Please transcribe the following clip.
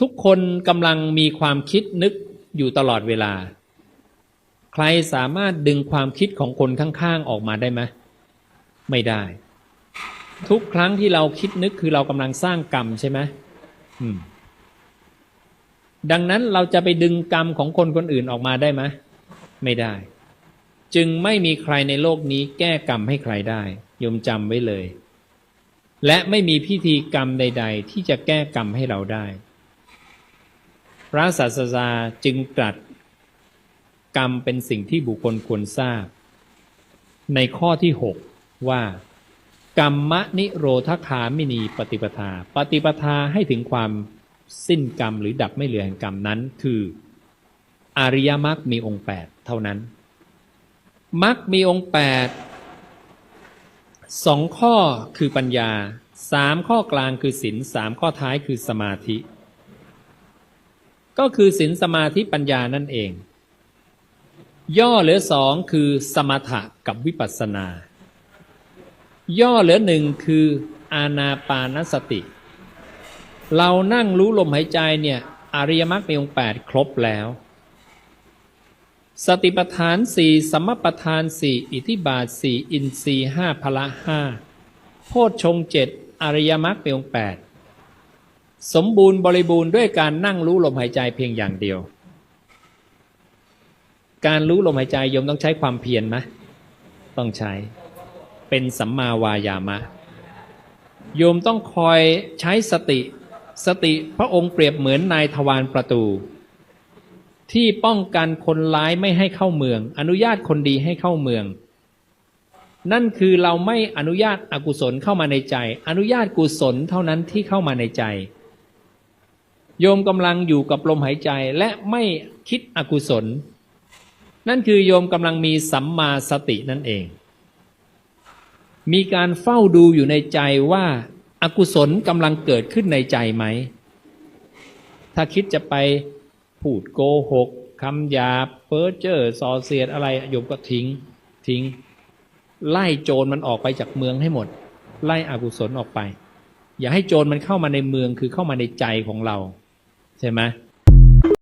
ทุกคนกำลังมีความคิดนึกอยู่ตลอดเวลา ใครสามารถดึงความคิดของคนข้างๆออกมาได้ไหมไม่ได้ ทุกครั้งที่เราคิดนึกคือเรากำลังสร้างกรรมใช่ไหมมดังนั้นเราจะไปดึงกรรมของคนคนอื่นออกมาได้ไหมไม่ได้ จึงไม่มีใครในโลกนี้แก้กรรมให้ใครได้ยมจำไว้เลย และไม่มีพิธีกรรมใด ๆ ที่จะแก้กรรมให้เราได้ พระศาสดาจึงตรัสกรรมเป็นสิ่งที่บุคคลควรทราบ ในข้อที่ 6 ว่า กรรมนิโรธคามินีปฏิปทา ปฏิปทาให้ถึงความสิ้นกรรมหรือดับไม่เหลือแห่งกรรมนั้นคือ อริยมรรคมีองค์ 8 เท่านั้นมรรคมีองค์ 8 สองข้อคือปัญญาสามข้อกลางคือศีลสามข้อท้ายคือสมาธิ ก็คือศีลสมาธิปัญญานั่นเอง ย่อเหลือสองคือสมถะกับวิปัสสนา ย่อเหลือหนึ่งคืออานาปานสติ เรานั่งรู้ลมหายใจเนี่ยอริยมรรคมีองค์แปดครบแล้ว สติปัฏฐานสี่สมปัฏฐานสี่อิทิบาทสี่อินทรีห้าพละห้าโพชฌงเจ็ดอริยมรรคมีองค์แปด สมบูรณ์บริบูรณ์ด้วยการนั่งรู้ลมหายใจเพียงอย่างเดียว การรู้ลมหายใจโยมต้องใช้ความเพียรไหมต้องใช้ เป็นสัมมาวายามะ โยมต้องคอยใช้สติ สติพระองค์เปรียบเหมือนนายทวารประตู ที่ป้องกันคนร้ายไม่ให้เข้าเมือง อนุญาตคนดีให้เข้าเมือง นั่นคือเราไม่อนุญาตอกุศลเข้ามาในใจ อนุญาตกุศลเท่านั้นที่เข้ามาในใจ โยมกำลังอยู่กับลมหายใจและไม่คิดอกุศล นั่นคือโยมกำลังมีสัมมาสตินั่นเอง มีการเฝ้าดูอยู่ในใจว่าอากุศลกำลังเกิดขึ้นในใจไหม ถ้าคิดจะไปพูดโกหกคำหยาบเพ้อเจ้อส่อเสียดอะไรโยมก็ทิ้งทิ้ง ไล่โจรมันออกไปจากเมืองให้หมด ไล่อกุศลออกไป อย่าให้โจรมันเข้ามาในเมืองคือเข้ามาในใจของเรา ใช่ไหม